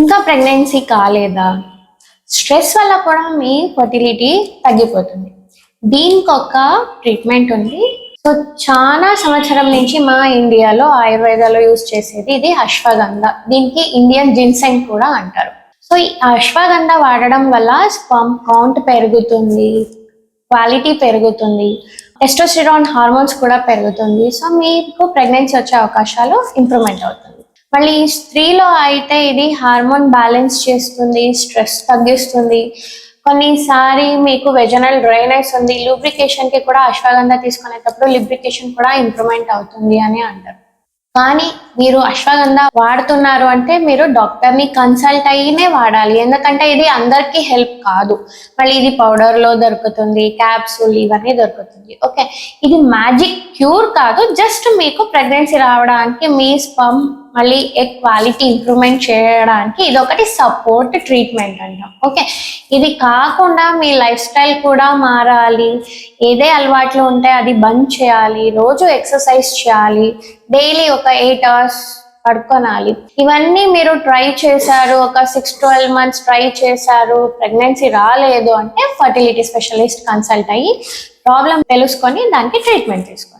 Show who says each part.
Speaker 1: ఇంకా ప్రెగ్నెన్సీ కాలేదా? స్ట్రెస్ వల్ల కూడా మీ ఫర్టిలిటీ తగ్గిపోతుంది. దీనికి ఒక ట్రీట్మెంట్ ఉంది. సో చాలా సంవత్సరం నుంచి మా ఇండియాలో ఆయుర్వేదాలో యూజ్ చేసేది ఇది అశ్వగంధ. దీనికి ఇండియన్ జిన్సెంగ్ కూడా అంటారు. సో ఈ అశ్వగంధ వాడడం వల్ల స్పమ్ కౌంట్ పెరుగుతుంది క్వాలిటీ పెరుగుతుంది టెస్టోస్టిరాన్ హార్మోన్స్ కూడా పెరుగుతుంది. సో మీకు ప్రెగ్నెన్సీ వచ్చే అవకాశాలు ఇంప్రూవ్మెంట్ అవుతుంది. మళ్ళీ స్త్రీలో అయితే ఇది హార్మోన్ బ్యాలెన్స్ చేస్తుంది స్ట్రెస్ తగ్గిస్తుంది. కొన్నిసారి మీకు వెజనల్ డ్రైనెస్ ఉంది లూబ్రికేషన్కి కూడా అశ్వగంధ తీసుకునేటప్పుడు లిబ్రికేషన్ కూడా ఇంప్రూవ్మెంట్ అవుతుంది అని అంటారు. కానీ మీరు అశ్వగంధ వాడుతున్నారు అంటే మీరు డాక్టర్ని కన్సల్ట్ అయ్యినే వాడాలి. ఎందుకంటే ఇది అందరికీ హెల్ప్ కాదు. మళ్ళీ ఇది పౌడర్లో దొరుకుతుంది క్యాప్సూల్ ఇవన్నీ దొరుకుతుంది. ఓకే? ఇది మ్యాజిక్ క్యూర్ కాదు జస్ట్ మీకు ప్రెగ్నెన్సీ రావడానికి మీ స్పమ్ మళ్ళీ ఏ క్వాలిటీ ఇంప్రూవ్మెంట్ చేయడానికి ఇది ఒకటి సపోర్ట్ ట్రీట్మెంట్ అంటాం. ఓకే ఇది కాకుండా మీ లైఫ్ స్టైల్ కూడా మారాలి. ఏదే అలవాట్లు ఉంటే అది బంద్ చేయాలి. రోజు ఎక్సర్సైజ్ చేయాలి. డైలీ ఒక ఎయిట్ అవర్స్ పడుకోనాలి. ఇవన్నీ మీరు ట్రై చేశారు ఒక సిక్స్ ట్వెల్వ్ మంత్స్ ట్రై చేశారు ప్రెగ్నెన్సీ రాలేదు అంటే ఫర్టిలిటీ స్పెషలిస్ట్ కన్సల్ట్ అయ్యి ప్రాబ్లం తెలుసుకొని దానికి ట్రీట్మెంట్ తీసుకోండి.